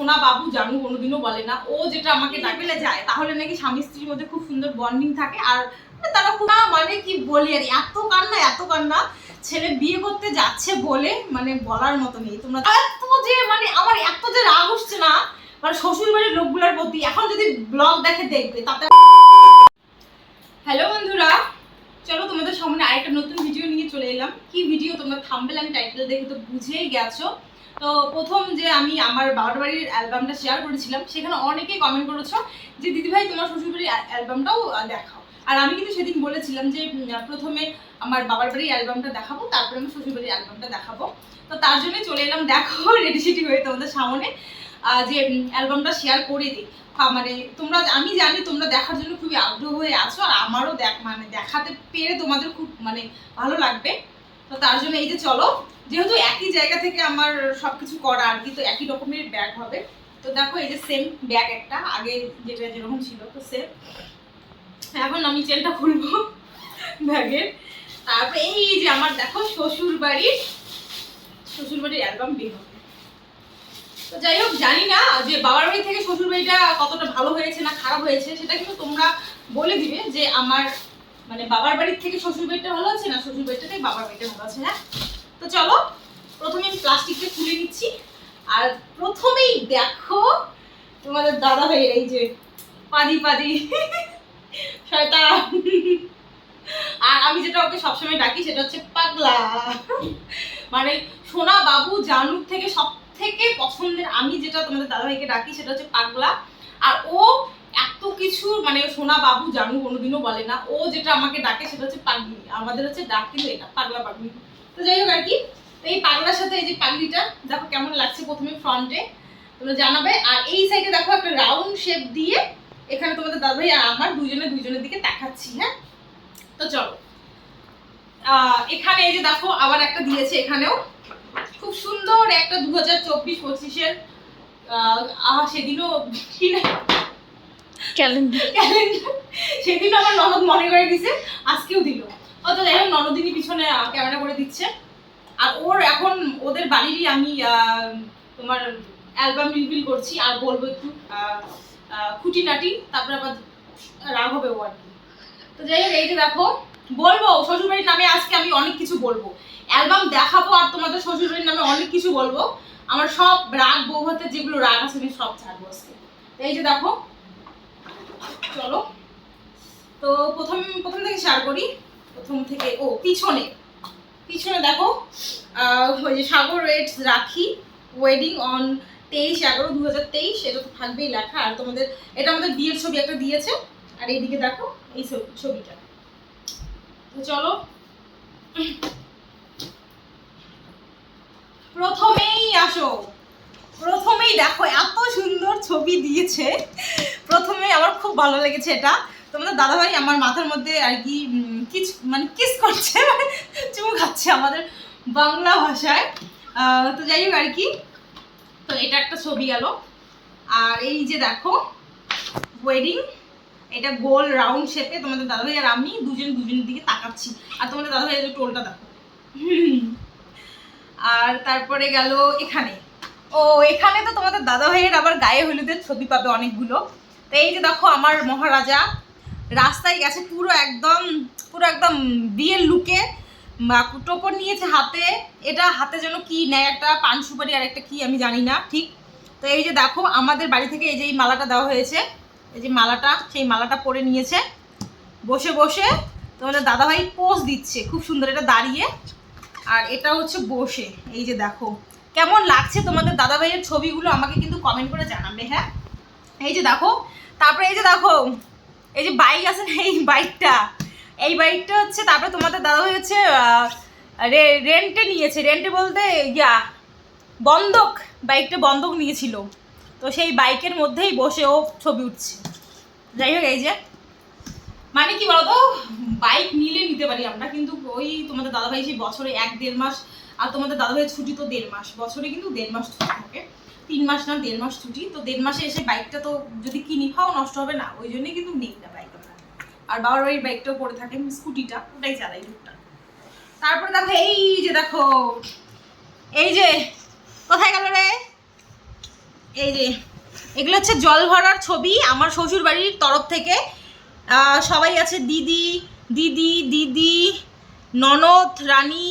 সোনা বাবু জানু কোনোদিনও বলে না। ও যেটা আমাকে ডাকেলে যায়, তাহলে নাকি স্বামী স্ত্রীর মধ্যে খুব সুন্দর বন্ডিং থাকে। আর তারা খুব মানে কি বলি আর, এত কান্না এত কান্না। ছেলে বিয়ে করতে যাচ্ছে বলে মানে বলার মতো নেই। তোমরা এত যে মানে আমার এত যে রাগ উঠছে না মানে শ্বশুর বাড়ির লোকগুলোর প্রতি, এখন যদি ব্লগ দেখে দেখবে, তাতে হ্যালো বন্ধুরা, চলো তোমাদের সামনে আরেকটা নতুন ভিডিও নিয়ে চলে এলাম। কি ভিডিও তোমরা থাম্বেল আমি টাইটেল দেখে তো বুঝেই গেছো। তো প্রথম যে আমি আমার বাবার বাড়ির অ্যালবামটা শেয়ার করেছিলাম, সেখানে অনেকেই কমেন্ট করেছ যে, দিদিভাই, তোমার শ্বশুরবাড়ির অ্যালবামটাও দেখাও। আর আমি কিন্তু সেদিন বলেছিলাম যে প্রথমে আমার বাবার বাড়ির অ্যালবামটা দেখাবো, তারপরে আমি শ্বশুরবাড়ির অ্যালবামটা দেখাবো। তো তার জন্য চলে এলাম, দেখো রেডি সেটি হয়ে তোমাদের সামনে যে অ্যালবামটা শেয়ার করে দিই। মানে তোমরা, আমি জানি তোমরা দেখার জন্য খুবই আগ্রহ হয়ে আছো, আর আমারও দেখ মানে দেখাতে পেরে তোমাদের খুব মানে ভালো লাগবে। তো তার জন্য এই যে চলো, যেহেতু একই জায়গা থেকে আমার সবকিছু করা আর কি, তো একই রকমের ব্যাগ হবে। তো দেখো এই যে সেম ব্যাগ একটা, আগে যেটা যেরকম ছিল, তো সেম এখন আমি চেনটা খুলবো ব্যাগের তারপরে এই যে আমার দেখো শ্বশুর বাড়ির শ্বশুর বাড়ির অ্যালবাম বের হবে। তো যাই হোক, জানি না যে বাবার বাড়ি থেকে শ্বশুর বাড়িটা কতটা ভালো হয়েছে না খারাপ হয়েছে, সেটা কিন্তু তোমরা বলে দিবে যে আমার মানে বাবার বাড়ির থেকে শ্বশুর বাড়িটা ভালো আছে না শ্বশুর বাড়িটা থেকে বাবার বাড়িটা ভালো আছে হ্যাঁ? তো চলো, প্রথমে আমি প্লাস্টিকটা খুলে নিচ্ছি। আর প্রথমেই দেখো, তোমাদের দাদা ভাইয়ের এই যে পাদি পাদি, শয়তান। আর আমি যেটা ওকে সবসময় ডাকি সেটা হচ্ছে পাগলা। মানে সোনা বাবু জানুর থেকে সব থেকে পছন্দের, আমি যেটা তোমাদের দাদাভাইকে ডাকি সেটা হচ্ছে পাগলা। আর ও এত কিছু মানে সোনা বাবু জানু কোনোদিনও বলে না। ও যেটা আমাকে ডাকে সেটা হচ্ছে পাগলি। আমাদের হচ্ছে ডাক কিন্তু এটা, পাগলা পাগলি। তো যাই হোক আর কি এই পাগলার সাথে এই যে পাগলিটা, দেখো কেমন লাগছে প্রথমে ফ্রন্টে তোমরা জানাবে। আর এই সাইডে দেখো একটা রাউন্ড শেপ দিয়ে এখানে তোমাদের দাদাভাই আর আমার দুজনে দুজনের দিকে দেখাচ্ছি হ্যাঁ? তো চলো। এখানে এই যে দেখো, আবার একটা দিয়েছে এখানেও। খুব সুন্দর একটা দু হাজার চব্বিশ পঁচিশের সেদিনও ক্যালেন্ডার ক্যালেন্ডার সেদিন আমার ননদ মনে করে দিছে, আজকেও দিল। যাই হোক, ননদিনী পিছনে ক্যামেরা করে দিচ্ছে। আর ওর এখন, ওদের বাড়িরই আমি তোমার অ্যালবাম রিভিল করছি, আর বলব একটু খুঁটিনাটি, তারপরে আবার রাগ হবে ও আর কি। তো যাই হোক, এই যে দেখো, বলব, শ্বশুরবাড়ির নামে আজকে আমি অনেক কিছু বলব। অ্যালবাম দেখাবো আর তোমাদের শ্বশুরবাড়ির নামে অনেক কিছু বলব। আমার সব রাগ বৌভাতে যেগুলো রাগ আছে, আমি সব ছাড়বো আজকে। এই যে দেখো চলো। তো প্রথম প্রথম থেকে শেয়ার করি। প্রথম থেকে, ও, পিছনে। পিছনে দেখো ওই যে Sagar weds Rakhi wedding on তেইশ এগারো দু হাজার তেইশ, এটা তো থাকবেই লেখা। আর তোমাদের, এটা আমাদের বিয়ের ছবি একটা দিয়েছে। আর এইদিকে দেখো, এই ছবি- ছবিটা। তো চলো। প্রথমেই আসো। প্রথমেই দেখো, এত সুন্দর ছবি দিয়েছে। প্রথমে আমার খুব ভালো লেগেছে এটা। তোমাদের দাদাভাই আমার মাথার মধ্যে আর কি কিস মানে কিস করছে মানে চুমু খাচ্ছে আমাদের বাংলা ভাষায়। তো যাই হোক আর কি, তো এটা একটা ছবি গেল। আর এই যে দেখো ওয়েডিং এটা গোল রাউন্ড শেপে তোমাদের দাদাভাই আর আমি দুজন দুজনের দিকে তাকাচ্ছি। আর তোমাদের দাদাভাই টোলটা দেখো। আর তারপরে গেল এখানে। ও, এখানে তো তোমাদের দাদা ভাইয়ের আবার গায়ে হলুদের ছবি পাবে অনেকগুলো। তো এই যে দেখো আমার মহারাজা, রাস্তায় গেছে পুরো একদম পুরো একদম বিয়ের লুকে টোপর নিয়েছে হাতে। এটা হাতে যেন কি নেয়, একটা পান সুপারি আর একটা কি আমি জানি না, ঠিক? তো এই যে দেখো, আমাদের বাড়ি থেকে এই যে এই মালাটা দেওয়া হয়েছে। এই যে মালাটা, সেই মালাটা পরে নিয়েছে। বসে বসে তোমাদের দাদাভাই পোজ দিচ্ছে, খুব সুন্দর এটা দাঁড়িয়ে। আর এটা হচ্ছে বসে, এই যে দেখো। কেমন লাগছে তোমাদের দাদা ভাইয়ের ছবিগুলো আমাকে কিন্তু কমেন্ট করে জানাবে হ্যাঁ? এই যে দেখো, তারপরে এই যে দেখো, এই যে বাইক আছে না, এই বাইকটা এই বাইকটা হচ্ছে, তারপরে তোমাদের দাদা ভাই হচ্ছে রেন্টে নিয়েছে রেন্টে বলতে ইয়া, বন্ধক বাইকটা বন্ধক নিয়েছিল। তো সেই বাইকের মধ্যেই বসে ও ছবি উঠছে। যাই হোক, এই যে মানে কি বলতো? বাইক নিলে নিতে পারি আমরা, কিন্তু ওই তোমাদের দাদাভাই সেই বছরে এক দেড় মাস, আর তোমাদের দাদাভাইয়ের ছুটি তো দেড় মাস। বছরে কিন্তু দেড় মাস ছুটি থাকে। তিন মাস না, দেড় মাস ছুটি। তো দেড় মাসে এসে বাইকটা তো যদি কিনি খাও নষ্ট হবে না। ওই জন্যই কিন্তু নেই না বাইক আর বাবার বাড়ির বাইকটাও পড়ে থাকে, স্কুটিটা, ওটাই চালাই টুকটাক। তারপরে দেখো, এই যে দেখো, এই যে, কোথায় গেল রে? এই যে, এগুলো হচ্ছে জল ভরার ছবি। আমার শ্বশুর বাড়ির তরফ থেকে সবাই আছে দিদি দিদি দিদি ননদ রানী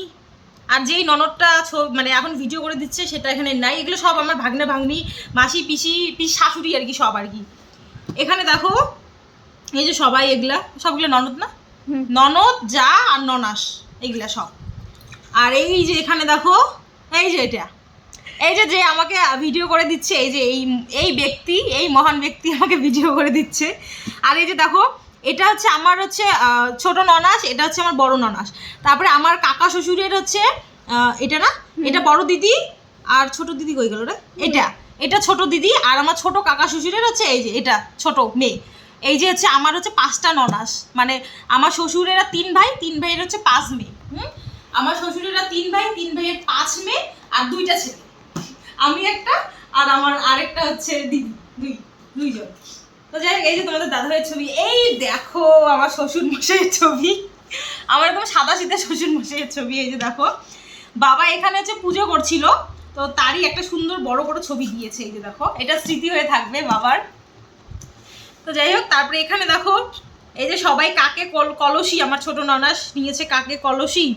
আর যেই ননদটা মানে এখন ভিডিও করে দিচ্ছে সেটা এখানে নাই। এগুলো সব আমার ভাগ্নে ভাগ্নি মাসি পিসি পিস শাশুড়ি আর কি সব আর কি। এখানে দেখো এই যে সবাই এগুলা সবগুলো ননদ না? ননদ যা আর ননাস এগুলা সব। আর এই যে এখানে দেখো এই যে এটা। এই যে যে আমাকে ভিডিও করে দিচ্ছে এই যে এই এই ব্যক্তি এই মহান ব্যক্তি আমাকে ভিডিও করে দিচ্ছে। আর এই যে দেখো এটা হচ্ছে আমার হচ্ছে ছোট ননাস এটা হচ্ছে আমার বড় ননাস। তারপরে আমার কাকা শ্বশুরের হচ্ছে এটা না? এটা বড় দিদি আর ছোট দিদি কই গেল রে? এটা এটা ছোট দিদি আর আমার ছোট কাকা শ্বশুরের হচ্ছে এই যে এটা ছোট মেয়ে। এই যে হচ্ছে আমার হচ্ছে পাঁচটা ননাস মানে আমার শ্বশুরেরা তিন ভাই তিন ভাইয়ের হচ্ছে পাঁচ মেয়ে। হুম? আমার শ্বশুরেরা তিন ভাই তিন ভাইয়ের পাঁচ মেয়ে আর দুইটা ছেলে। আমি একটা আর আমার আরেকটা হচ্ছে দিদি দুই দুইজন। তো যাই হোক, এই যে তোমাদের দাদাভাইয়ের ছবি, এই দেখো আমার শ্বশুর মশাইয়ের ছবি। আমার একদম সাদা সিধা শ্বশুর মশাইয়ের ছবি, এই যে দেখো। বাবা এখানে হচ্ছে পুজো করছিল, তো তারই একটা সুন্দর বড় বড় ছবি দিয়েছে, এই যে দেখো। এটা স্মৃতি হয়ে থাকবে বাবার। তো যাই হোক, তারপরে এখানে দেখো, এই যে সবাই কাকে কল- কলসি, আমার ছোট ননাস নিয়েছে কাকে কলসি।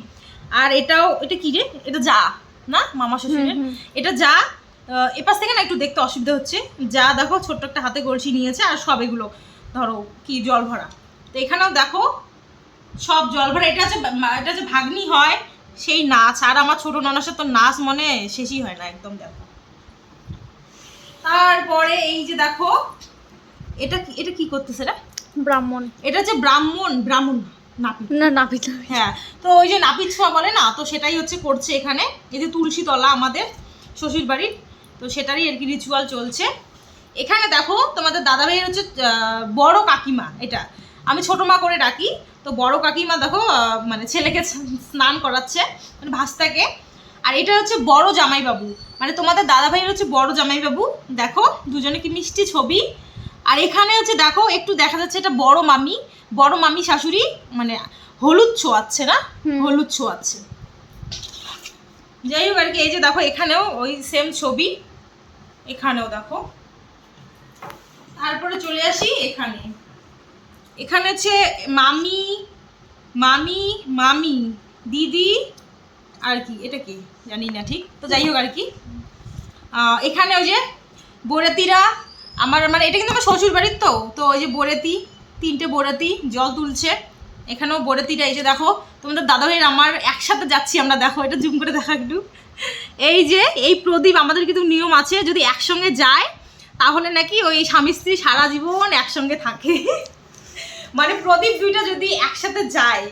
আর এটাও, এটা কি রে? এটা যা। না মামা শ্বশুরের। এটা যা এপাশ থেকে না একটু দেখতে অসুবিধা হচ্ছে। যা দেখো ছোট্ট একটা হাতে কলসি নিয়েছে আর সব এগুলো। ধরো কি জল ভরা। তো এখানেও দেখো সব জল ভরা। এটা বা- এটা যে ভাগ্নি হয় সেই নাচ। আর আমার ছোট ননাসের তো নাচ মনে শেষই হয় না একদম দেখো। তারপরে এই যে দেখো এটা কি এটা কি করতেছে রে? ব্রাহ্মণ। এটা যে ব্রাহ্মণ ব্রাহ্মণ। নাপিত। না নাপিত হ্যাঁ তো ওই যে নাপিত ছোঁয়া বলে না তো সেটাই হচ্ছে করছে এখানে। এই যে তুলসী তলা আমাদের শ্বশুর বাড়ির তো সেটারই আর কি রিচুয়াল চলছে। এখানে দেখো তোমাদের দাদা ভাইয়ের হচ্ছে বড় কাকিমা এটা। আমি ছোট মা করে ডাকি তো বড় কাকিমা দেখো মানে ছেলেকে স্নান করাচ্ছে মানে ভাস্তাকে। আর এটা হচ্ছে বড় জামাইবাবু। মানে তোমাদের দাদা ভাইয়ের হচ্ছে বড় জামাইবাবু। দেখো দুজনে কি মিষ্টি ছবি। আর এখানে হচ্ছে দেখো একটু দেখা যাচ্ছে এটা বড় মামি। বড় মামি শাশুড়ি মানে হলুদ ছোঁয়াচ্ছে না। হলুদ ছোঁয়াচ্ছে। যাই হোক আর কি এই যে দেখো এখানেও ওই সেম ছবি। এখানেও দেখো। তারপরে চলে আসি এখানে। এখানে হচ্ছে মামি মামি মামি দিদি আর কি এটা কি? জানি না ঠিক। তো যাই হোক আর কি। এখানে ওই যে বোরাতিরা আমার মানে এটা কিন্তু আমার শ্বশুর বাড়ির তো তো ওই যে বোরেতি তিনটে বোরাতি জল তুলছে। এখানেও বোরেতিটা এই যে দেখো, তোমাদের দাদা ভাইয়ের আমার একসাথে যাচ্ছি আমরা, দেখো, এটা জুম করে দেখা একটু। এই যে, এই প্রদীপ, আমাদের কিন্তু নিয়ম আছে, যদি একসঙ্গে যায়, তাহলে নাকি ওই স্বামী স্ত্রী সারা জীবন একসঙ্গে থাকে। মানে প্রদীপ দুইটা যদি একসাথে যায়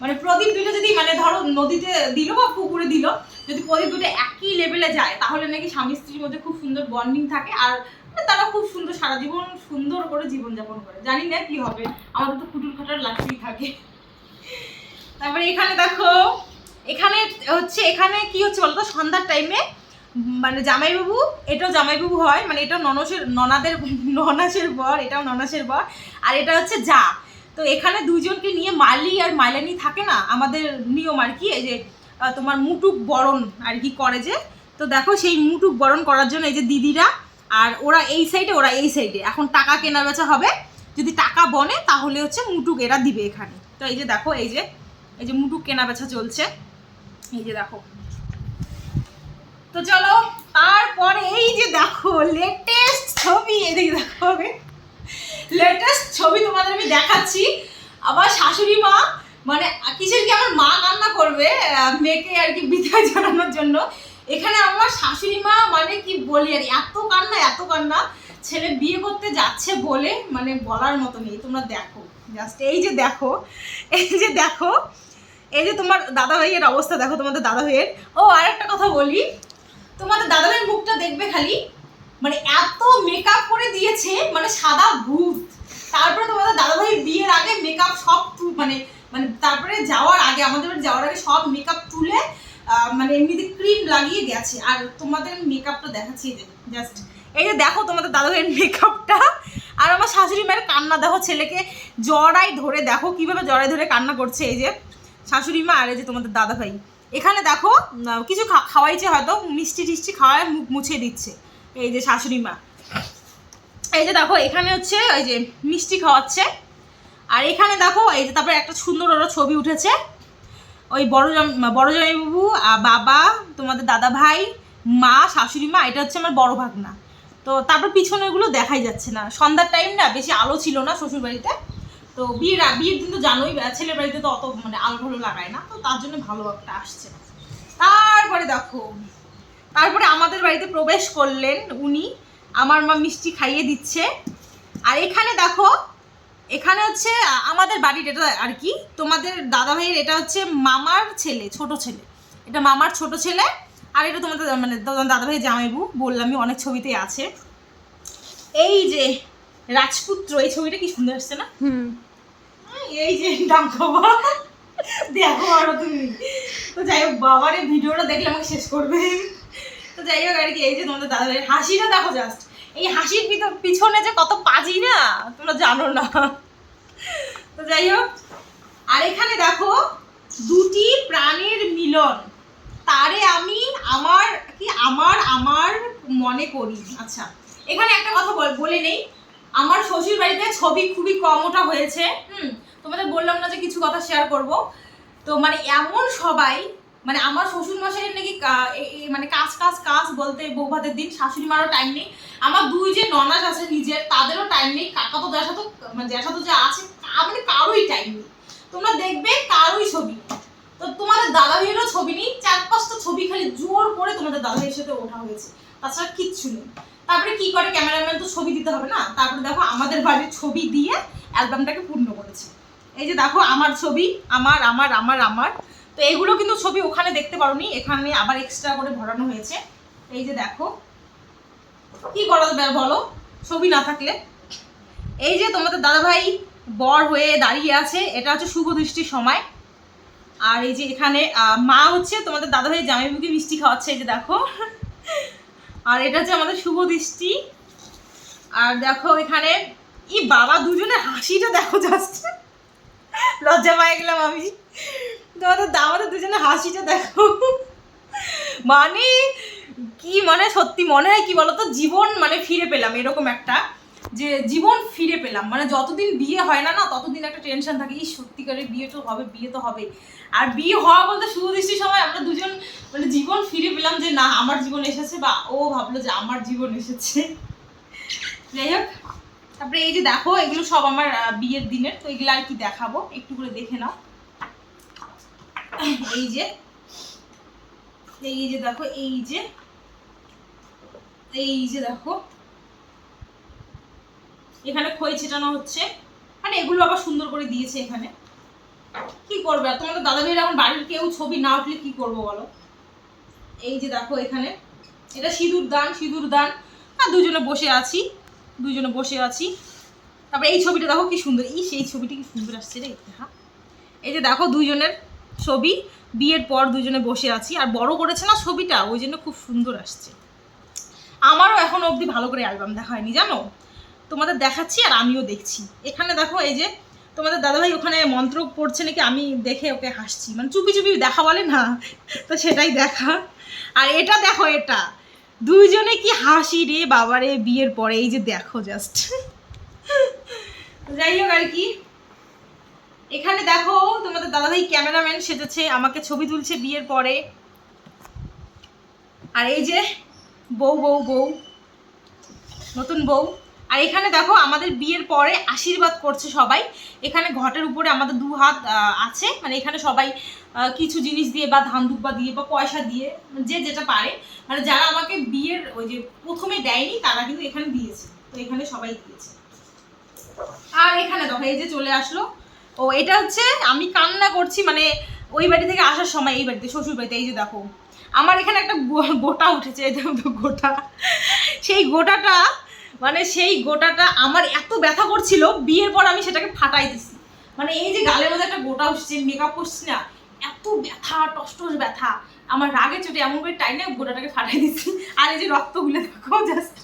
মানে প্রদীপ দুটো যদি মানে ধরো, নদীতে দিল বা পুকুরে দিল, যদি প্রদীপ দুটো একই লেভেলে যায়, তাহলে নাকি স্বামী স্ত্রীর মধ্যে খুব সুন্দর বন্ডিং থাকে। আর তারা খুব সুন্দর, সারা জীবন সুন্দর করে জীবনযাপন করে। জানি না কি হবে, আমাদের তো কুটুর খাটার লাগতেই থাকে। তারপরে এখানে দেখো, এখানে হচ্ছে, এখানে কি হচ্ছে বলতো, সন্ধ্যার টাইমে মানে জামাইবাবু, এটাও জামাইবাবু হয় মানে এটা ননসের, ননাদের, ননাসের বর, এটাও ননাসের বর, আর এটা হচ্ছে যা। তো এখানে দুইজনকে নিয়ে মালি আর মাইলানি থাকে না, আমাদের নিয়ম আর কি, এই যে তোমার মুটুক বরণ আর কি করে যে। তো দেখো সেই মুটুক বরণ করার জন্য এই যে দিদিরা আর ওরা এই সাইডে ওরা এই সাইডে এখন টাকা কেনা বেচা হবে। যদি টাকা বনে, তাহলে হচ্ছে মুটুক এরা দিবে এখানে। তো এই যে দেখো, এই যে এই যে মুটুক কেনা বেচা চলছে। এই যে দেখো। তো চলো, তারপরে এই যে দেখো লেটেস্ট ছবি। এদিকে দেখো হবে লেটেস্ট ছবি তোমাদের আমি দেখাচ্ছি। আমার শাশুড়ি মা মানে কিসের কি আমার মা কান্না করবে? মেয়েকে আর কি বিদায় জানানোর জন্য। এখানে আমার শাশুড়ি মা মানে কি বলি আর এত কান্না এত কান্না। ছেলে বিয়ে করতে যাচ্ছে বলে মানে বলার মতো নেই, তোমরা দেখো। জাস্ট এই যে দেখো, এই যে দেখো, এই যে তোমার দাদা ভাইয়ের অবস্থা দেখো, তোমাদের দাদা ভাইয়ের ও আর একটা কথা বলি, তোমাদের দাদা ভাইয়ের মুখটা দেখবে খালি মানে এত মেকআপ করে দিয়েছে মানে সাদা ভূত। তারপরে তোমাদের দাদা ভাইয়ের বিয়ের আগে মেকআপ সব মানে মানে তারপরে যাওয়ার আগে, আমাদের যাওয়ার আগে সব মেকআপ তুলে মানে এমনিতে ক্রিম লাগিয়ে গেছে। আর তোমাদের মেকআপটা দেখাচ্ছি জাস্ট এই যে দেখো তোমাদের দাদা ভাইয়ের মেকআপটা আর আমার শাশুড়ি মায়ের কান্না, দেখো ছেলেকে জড়াই ধরে, দেখো কীভাবে জড়াই ধরে কান্না করছে এই যে শাশুড়ি মা আর এই যে তোমাদের দাদা ভাই এখানে দেখো কিছু খাওয়াইছে হয়তো, মিষ্টি টিষ্টি খাওয়ায় মুখ মুছে দিচ্ছে এই যে শাশুড়ি মা। এই যে দেখো, এখানে হচ্ছে ওই যে মিষ্টি খাওয়াচ্ছে। আর এখানে দেখো, এই যে তারপরে একটা সুন্দর ওরা ছবি উঠেছে। ওই বড় বড় জামাইবাবু বাবা, তোমাদের দাদা ভাই মা, শাশুড়ি মা, এটা হচ্ছে আমার বড় ভাগনা। তো তারপর পিছনেগুলো দেখাই যাচ্ছে না। সন্ধ্যার টাইম না, বেশি আলো ছিল না শ্বশুর বাড়িতে তো বিয়ের বিয়ের দিন তো জানোই ছেলের বাড়িতে তো অত মানে আলো ভালো লাগায় না। তো তার জন্য ভালো একটা আসছে। তারপরে দেখো, তারপরে আমাদের বাড়িতে প্রবেশ করলেন উনি। আমার মা মিষ্টি খাইয়ে দিচ্ছে। আর এখানে দেখো এখানে হচ্ছে আমাদের বাড়ির এটা আর কি তোমাদের দাদা ভাইয়ের এটা হচ্ছে মামার ছেলে ছোট ছেলে। এটা মামার ছোট ছেলে আর এটা তোমাদের মানে দাদা ভাই জামাইবু বললামই অনেক ছবিতেই আছে। এই যে রাজপুত্র এই ছবিটা কি সুন্দর আসছে না? হুম। এই যে দাম দেখো আরও তুমি। তো যাই হোক বাবার এই ভিডিওটা দেখলে আমাকে শেষ করবে। তো যাই হোক আর কি এই যে তোমাদের দাদা ভাইয়ের হাসিটা দেখো জাস্ট এই হাসির পিছনে যে কত পাজি না, তোমরা জানো না। তো যাই হোক, আর এখানে দেখো, দুটি প্রাণের মিলন। তারে আমি আমার, কি আমার আমার মনে করি। আচ্ছা এখানে একটা কথা বল- নেই। আমার শ্বশুর বাড়িতে ছবি খুবই কম ওঠা হয়েছে। হুম, তোমাদের বললাম না যে কিছু কথা শেয়ার করব। তো মানে এমন সবাই মানে আমার শ্বশুর মশাইয়ের নাকি মানে কাজ কাজ কাজ বলতে বৌভাতের দিন শাশুড়ি মারও টাইম নেই। আমার দুই যে ননাস আছে নিজের, তাদেরও টাইম নেই। কাকা তো দেখা তো মানে দেখা তো যে আছে মানে কারোই টাইম নেই। তোমরা দেখবে কারোই ছবি। তো তোমাদের দাদা ভাইয়েরও ছবি নেই চার পাঁচটা ছবি খালি জোর করে তোমাদের দাদা ভাইয়ের সাথে ওঠা হয়েছে। তাছাড়া কিচ্ছু নেই। তারপরে কি করে ক্যামেরাম্যান তো ছবি দিতে হবে না? তারপরে দেখো আমাদের বাড়ির ছবি দিয়ে অ্যালবামটাকে পূর্ণ করেছে। এই যে দেখো আমার ছবি, আমার আমার আমার আমার। তো এগুলো কিন্তু ছবি ওখানে দেখতে পারোনি। এখানে আবার এক্সট্রা করে ভরানো হয়েছে। এই যে দেখো। কি করা বলো? ছবি না থাকলে। এই যে তোমাদের দাদাভাই বর হয়ে দাঁড়িয়ে আছে। এটা হচ্ছে শুভ দৃষ্টির সময়। আর এই যে এখানে মা হচ্ছে তোমাদের দাদাভাই জামাইবুকে মিষ্টি খাওয়াচ্ছে, এই যে দেখো। আর এটা হচ্ছে আমাদের শুভ দৃষ্টি। আর দেখো এখানে, ই বাবা দুজনের হাসিটা দেখো জাস্ট লজ্জা পাই গেলাম আমি। তোমাদের আমাদের দুজনে হাসিটা দেখো। মানে কি মানে সত্যি মনে হয় কি বলতো? জীবন মানে ফিরে পেলাম, এরকম একটা যে জীবন ফিরে পেলাম। মানে যতদিন বিয়ে হয় না না, ততদিন একটা টেনশন থাকে এই সত্যিকারের বিয়ে তো হবে, বিয়ে তো হবে। আর বিয়ে হওয়া বলতে সুদৃষ্টির সময় আমরা দুজন মানে জীবন ফিরে পেলাম যে, না, আমার জীবন এসেছে, বা ও ভাবলো যে, আমার জীবন এসেছে। যাই হোক, তারপরে এই যে দেখো, এগুলো সব আমার বিয়ের দিনের, তো এগুলো আর কি দেখাবো, একটু করে দেখে নাও। এই যে এই যে দেখো, এই যে এই যে দেখো। এখানে খই ছেটানো হচ্ছে। মানে এগুলো আবার সুন্দর করে দিয়েছে এখানে। কি করবে আর তোমাদের দাদা ভাইয়ের এখন বাড়ির কেউ ছবি না উঠলে কি করব বলো? এই যে দেখো এখানে। এটা সিঁদুর দান সিঁদুর দান। আর দুজনে বসে আছি, দুজনে বসে আছি। তারপরে এই ছবিটা দেখো কি সুন্দর। এই সেই ছবিটা কি সুন্দর আসছে রে হ্যাঁ এই যে দেখো দুজনের ছবি, বিয়ের পর দুজনে বসে আছি। আর বড় করেছে না ছবিটা, ওই জন্য খুব সুন্দর আসছে। আমারও এখন অবধি ভালো করে অ্যালবাম দেখা হয়নি, জানো? তোমাদের দেখাচ্ছি আর আমিও দেখছি। এখানে দেখো এই যে, তোমাদের দাদাভাই ওখানে মন্ত্র পড়ছে নাকি, আমি দেখে ওকে হাসছি। মানে চুপি চুপি দেখা বলে না, তো সেটাই দেখা। আর এটা দেখো এটা, দুইজনে কি হাসি রে বাবারে, বিয়ের পরে, এই যে দেখো জাস্ট যাই হোক আর কি এখানে দেখো, তোমাদের দাদাভাই ক্যামেরাম্যান সেজেছে, আমাকে ছবি তুলছে বিয়ের পরে। আর এই যে বউ বউ বউ, নতুন বউ। আর এখানে দেখো, আমাদের বিয়ের পরে আশীর্বাদ করছে সবাই। এখানে ঘটের উপরে আমাদের দু হাত আছে। মানে এখানে সবাই কিছু জিনিস দিয়ে বা ধান দুব্বা দিয়ে বা পয়সা দিয়ে, যে যেটা পারে। মানে যারা আমাকে বিয়ের ওই যে প্রথমে দেয়নি, তারা কিন্তু এখানে দিয়েছে। তো এখানে সবাই দিয়েছে। আর এখানে দেখো, এই যে চলে আসলো। ও, এটা হচ্ছে আমি কান্না করছি মানে ওই বাড়ি থেকে আসার সময় এই বাড়িতে, শ্বশুর বাড়িতে, এই যে দেখো। আমার এখানে একটা গোটা উঠেছে গোটা। সেই গোটাটা মানে সেই গোটাটা আমার এত ব্যথা করছিল, বিয়ের পর আমি সেটাকে ফাটাই দিছি। মানে এই যে গালের মধ্যে একটা গোটা উঠছে মেকআপ করছি না, এত ব্যথা, টসটস ব্যথা। আমার রাগে চোটে এমন করে টাইনে গোটাটাকে ফাটাই দিছি। আর এই যে রক্তগুলো, দেখো জাস্ট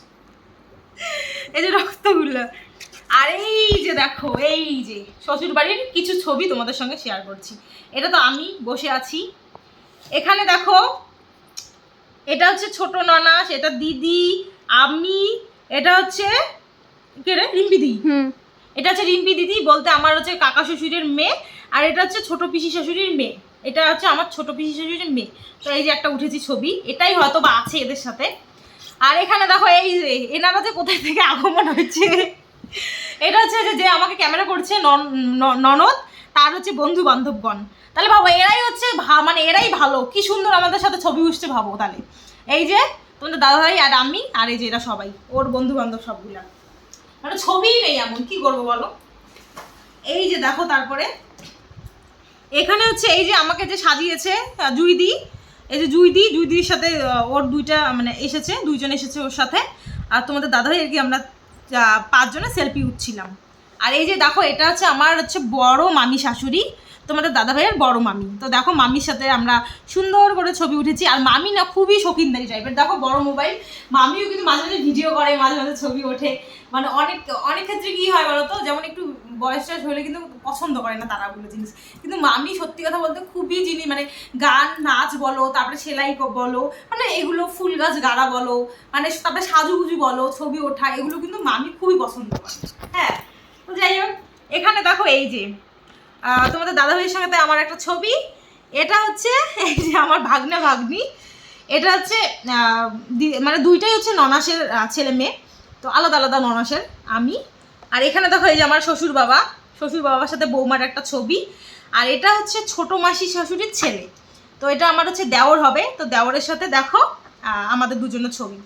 এই যে রক্তগুলো। আর এই যে দেখো এই যে শ্বশুর বাড়ির কিছু ছবি তোমাদের সঙ্গে শেয়ার করছি। এটা তো আমি বসে আছি। এখানে দেখো এটা হচ্ছে ছোট ননাস এটা দিদি আমি এটা হচ্ছে কে রে? রিম্পি দি হুম। এটা হচ্ছে রিম্পি দিদি বলতে আমার হচ্ছে কাকা শ্বশুরের মেয়ে আর এটা হচ্ছে ছোট পিসি শাশুড়ির মেয়ে। এটা হচ্ছে আমার ছোট পিসি শাশুড়ির মেয়ে। তো এই যে একটা উঠেছি ছবি এটাই হয়তো বা আছে এদের সাথে। আর এখানে দেখো এই যে এনারা যে কোথায় থেকে আগমন হচ্ছে এটা হচ্ছে যে আমাকে ক্যামেরা করছে নন- ননদ, তার হচ্ছে বন্ধু বান্ধবগণ। তাহলে ভাবো, এরাই হচ্ছে মানে এরাই ভালো। কি সুন্দর আমাদের সাথে ছবি উঠছে ভাবো তাহলে। এই যে তোমাদের দাদাভাই আর আমি, আর এই যে এরা সবাই, ওর বন্ধু বান্ধব সবগুলা। মানে ছবিই নেই এমন, কি করব বলো? এই যে দেখো তারপরে, এখানে হচ্ছে এই যে আমাকে যে সাজিয়েছে জুইদি, এই যে জুইদি, জুইদির সাথে ওর দুইটা মানে এসেছে, দুইজন এসেছে ওর সাথে। আর তোমাদের দাদাভাই আর কি আমরা পাঁচজনে সেলফি উঠছিলাম। আর এই যে দেখো এটা হচ্ছে আমার হচ্ছে বড় মামি শাশুড়ি। তোমাদের দাদা ভাইয়ের বড় মামি। তো দেখো মামির সাথে আমরা সুন্দর করে ছবি উঠেছি। আর মামি না খুবই শৌখিনদারি টাইপের দেখো বড় মোবাইল মামিও কিন্তু মাঝে মাঝে ভিডিও করে, মাঝে মাঝে ছবি ওঠে। মানে অনেক অনেক ক্ষেত্রে কি হয় বলো তো? যেমন একটু বয়স টয়স হলে কিন্তু পছন্দ করে না তারা ওগুলো জিনিস। কিন্তু মামি সত্যি কথা বলতে খুবই জিনিস মানে গান, নাচ বলো, তারপরে সেলাই বলো মানে এগুলো ফুল গাছ গাড়া বলো মানে তারপরে সাজুগুজু বলো, ছবি ওঠা, এগুলো কিন্তু মামি খুবই পছন্দ করে। হ্যাঁ তো যাই হোক, এখানে দেখো এই যে তোমাদের দাদা ভাইয়ের সঙ্গে আমার একটা ছবি। এটা হচ্ছে, এই যে আমার ভাগ্নে ভাগ্নি। এটা হচ্ছে মানে দুইটাই হচ্ছে ননাসের ছেলে মেয়ে। তো আলাদা আলাদা ননাসের, আমি। আর এখানে দেখো, এই যে আমার শ্বশুর বাবা। শ্বশুর বাবার সাথে বৌমার একটা ছবি। আর এটা হচ্ছে ছোট মাসি শাশুড়ির ছেলে। তো এটা আমার হচ্ছে দেওর হবে। তো দেওরের সাথে দেখো আমাদের দুজনের ছবি।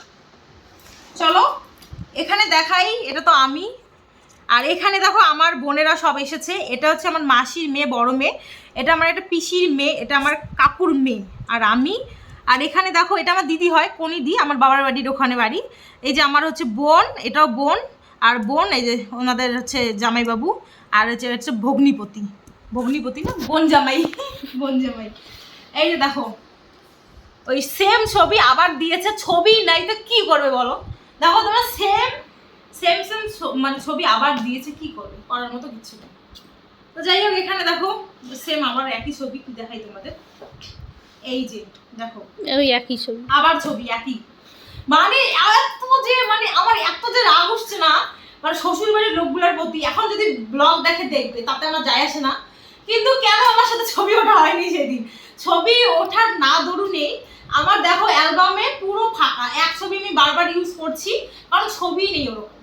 চলো, এখানে দেখাই, এটা তো আমি। আর এখানে দেখো আমার বোনেরা সব এসেছে। এটা হচ্ছে আমার মাসির মেয়ে, বড় মেয়ে। এটা আমার একটা পিসির মেয়ে, এটা আমার কাকুর মেয়ে আর আমি। আর এখানে দেখো, এটা আমার দিদি হয় কোনি আমার বাবার বাড়ির ওখানে বাড়ি। এই যে আমার হচ্ছে বোন, এটাও বোন। আর বোন, এই যে ওনাদের হচ্ছে জামাইবাবু। আর হচ্ছে হচ্ছে ভগ্নিপতি। ভগ্নিপতি না? বোন জামাই। বোন জামাই। এই যে দেখো, ওই সেম ছবি আবার দিয়েছে, ছবি নাই তো কি করবে বলো? দেখো তোমরা সেম সেম সেম মানে ছবি আবার দিয়েছে কি করবে করার মতো কিছু নেই। তো যাই হোক এখানে দেখো সেম আবার একই ছবি কি দেখাই তোমাদের? এই যে দেখো। ওই একই ছবি। আবার ছবি একই। মানে এত যে মানে আমার এত যে রাগ উঠছে না মানে শ্বশুর বাড়ির লোকগুলোর প্রতি এখন যদি ব্লগ দেখে দেখবে তাতে আমার যায় আসে না। কিন্তু কেন আমার সাথে ছবি ওঠা হয়নি সেদিন? ছবি ওঠার না দরুনেই আমার দেখো অ্যালবামে পুরো ফাঁকা এক ছবি আমি বারবার ইউজ করছি কারণ ছবি নেই ওরকম।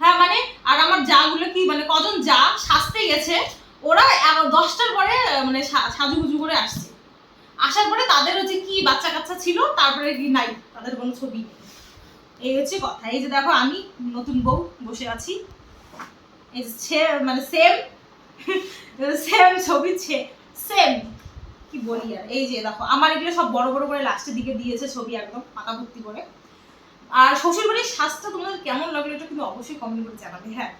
হ্যাঁ মানে আর আমার যাগুলো কি মানে কজন যা সাজতে গেছে, ওরা দশটার পরে মানে সাজুগুজু করে আসছে। আসার পরে তাদের হচ্ছে কি বাচ্চা কাচ্চা ছিল, তারপরে কি নাই, তাদের কোনো ছবি এই হচ্ছে কথা। এই যে দেখো, আমি নতুন বউ বসে আছি। মানে সেম সেম ছবি সেম কি বলি আর? এই যে দেখো, আমার এগুলো সব বড় বড় করে লাস্টের দিকে দিয়েছে ছবি একদম পাকা ভর্তি করে। আর শ্বশুর বাড়ির সাজটা তোমাদের কেমন লাগল এটা কিন্তু অবশ্যই কমেন্ট করে জানাবে হ্যাঁ।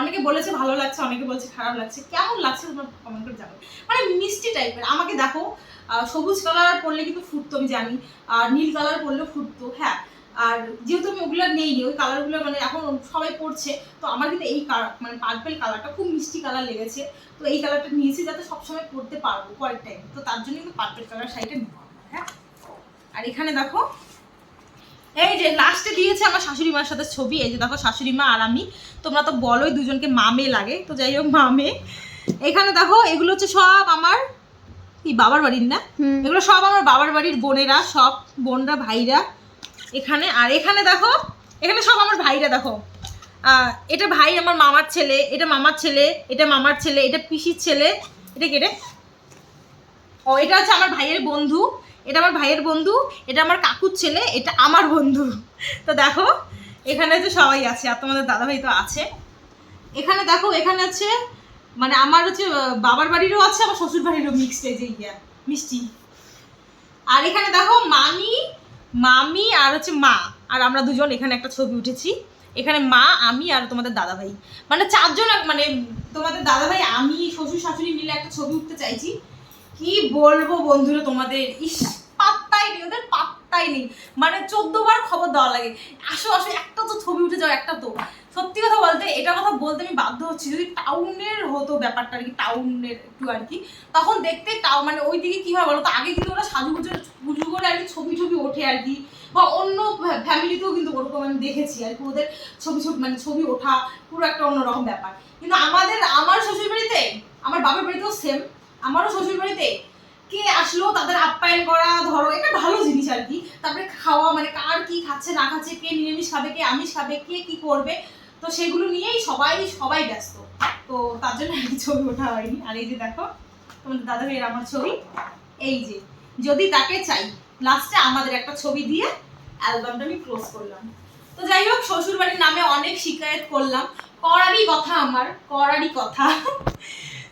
অনেকে বলেছে ভালো লাগছে, অনেকে বলেছে খারাপ লাগছে, কেমন লাগছে তোমরা কমেন্ট করে জানাবে। মানে মিষ্টি টাইপের আমাকে দেখো সবুজ কালার পরলে কিন্তু ফুটতো, আমি জানি। আর নীল কালার পরলেও ফুটতো হ্যাঁ। আর যেহেতু আমি ওগুলো নেইনি, ওই কালারগুলো মানে এখন সবাই পড়ছে তো আমার কিন্তু এই কালার মানে পার্পেল কালারটা খুব মিষ্টি কালার লেগেছে। তো এই কালারটা নিয়েছি যাতে সবসময় পরতে পারব পরের টাইম তো তার জন্য কিন্তু পার্পেল কালার শাড়িটা নেওয়া হ্যাঁ। আর এখানে দেখো এই যে লাস্টে দিয়েছে আমার শাশুড়ি মার সাথে ছবি এই যে দেখো শাশুড়ি মা আর আমি। তোমরা তো বলোই দুজনকে মামে লাগে তো যাই হোক মামে। এখানে দেখো এগুলো হচ্ছে সব আমার কি বাবার বাড়ির না? এগুলো সব আমার বাবার বাড়ির বোনেরা সব বোনরা ভাইরা এখানে। আর এখানে দেখো এখানে সব আমার ভাইরা দেখো। আহ, এটা ভাই আমার মামার ছেলে এটা মামার ছেলে এটা মামার ছেলে এটা পিসির ছেলে এটা কেটে ও এটা হচ্ছে আমার ভাইয়ের বন্ধু। এটা আমার ভাইয়ের বন্ধু, এটা আমার কাকুর ছেলে, এটা আমার বন্ধু। তো দেখো, এখানে তো সবাই আছে, আর তোমাদের দাদাভাই তো আছে। এখানে দেখো, এখানে আছে মানে আমার হচ্ছে বাবার বাড়িরও আছে, আমার শ্বশুর বাড়িরও মিক্সড এই যে ইয়া, মিষ্টি। আর এখানে দেখো, মামি মামি আর হচ্ছে মা। আর আমরা দুজন এখানে একটা ছবি উঠেছি। এখানে মা, আমি আর তোমাদের দাদাভাই। মানে চারজন মানে তোমাদের দাদাভাই, আমি শ্বশুর শাশুড়ি মিলে একটা ছবি উঠতে চাইছি। কি বলব বন্ধুরা তোমাদের? ইস, পাত্তাই নেই, ওদের পাত্তাই নেই। মানে চোদ্দ বার খবর দেওয়া লাগে। আসো আসো, একটা তো ছবি উঠে যাও, একটা তো। সত্যি কথা বলতে, এটা কথা বলতে আমি বাধ্য হচ্ছি। যদি টাউনের হতো ব্যাপারটা আর কি, টাউনের একটু আর কি, তখন দেখতে টাউ মানে ওই দিকে কী হয় বলো তো আগে কিন্তু ওরা সাজুগুজু, গুজু করে আর কি ছবি ছবি ওঠে আর কি। বা অন্য ফ্যামিলিতেও কিন্তু ওরকম আমি দেখেছি আর কি, ওদের ছবি ছবি মানে ছবি ওঠা পুরো একটা অন্যরকম ব্যাপার। কিন্তু আমাদের আমার শ্বশুর বাড়িতে আমার বাবার বাড়িতেও সেম আমারও শ্বশুর বাড়িতে কে আসলো, তাদের আপ্যায়ন করা, ধরো, এটা ভালো জিনিস আর কি। তারপরে খাওয়া মানে কার কি খাচ্ছে, না খাচ্ছে, কে নিরামিষ খাবে, কে আমিষ খাবে, কে কি করবে, তো সেগুলো নিয়েই সবাই সবাই ব্যস্ত। তো তার জন্য কি ছবি ওঠা হয়নি। আর এই যে দেখো, তোমাদের দাদা ভাইয়ের আমার ছবি। এই যে, যদি তাকে চাই, লাস্টে আমাদের একটা ছবি দিয়ে অ্যালবামটা আমি ক্লোজ করলাম। তো যাই হোক শ্বশুর বাড়ির নামে অনেক শিকায়ত করলাম। করারই কথা আমার, করারই কথা।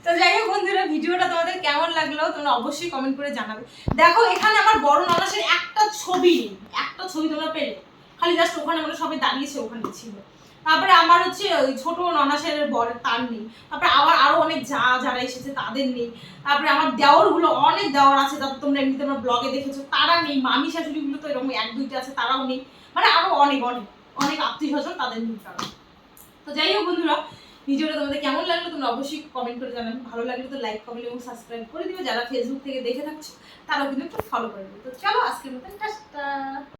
তো যাই হোক বন্ধুরা, ভিডিওটা তোমাদের কেমন লাগল তোমরা অবশ্যই কমেন্ট করে জানাবে। দেখো, এখানে আমার বড় ননাসের একটা ছবি একটা ছবি তোমরা পেলে। খালি জাস্ট ওখানে আমরা সবাই দাঁড়িয়েছে, ওখানে ছিল। তারপরে আমার হচ্ছে ওই ছোট ননাসের বর, তার নেই। তারপরে আবার আরও অনেক যা যারা এসেছে তাদের নেই। তারপরে আমার দেওরগুলো অনেক দেওয়ার আছে তারপর তোমরা এমনিতে তোমরা ব্লগে দেখেছ, তারা নেই। মামি শাশুড়ি গুলো তো এরকম এক, দুইটা আছে, তারাও নেই। মানে আরও অনেক অনেক অনেক আত্মীয় স্বজন তাদের নেই তারা। তো যাই হোক বন্ধুরা ভিডিওটা তোমাদের কেমন লাগল তোমরা অবশ্যই কমেন্ট করে জানাবে। ভালো লাগলে তো লাইক কমেন্ট এবং সাবস্ক্রাইব করে দিবে। যারা ফেসবুক থেকে দেখে থাকছো, তারাও কিন্তু একটু ফলো করে দেবে। তো চলো, আজকের মতো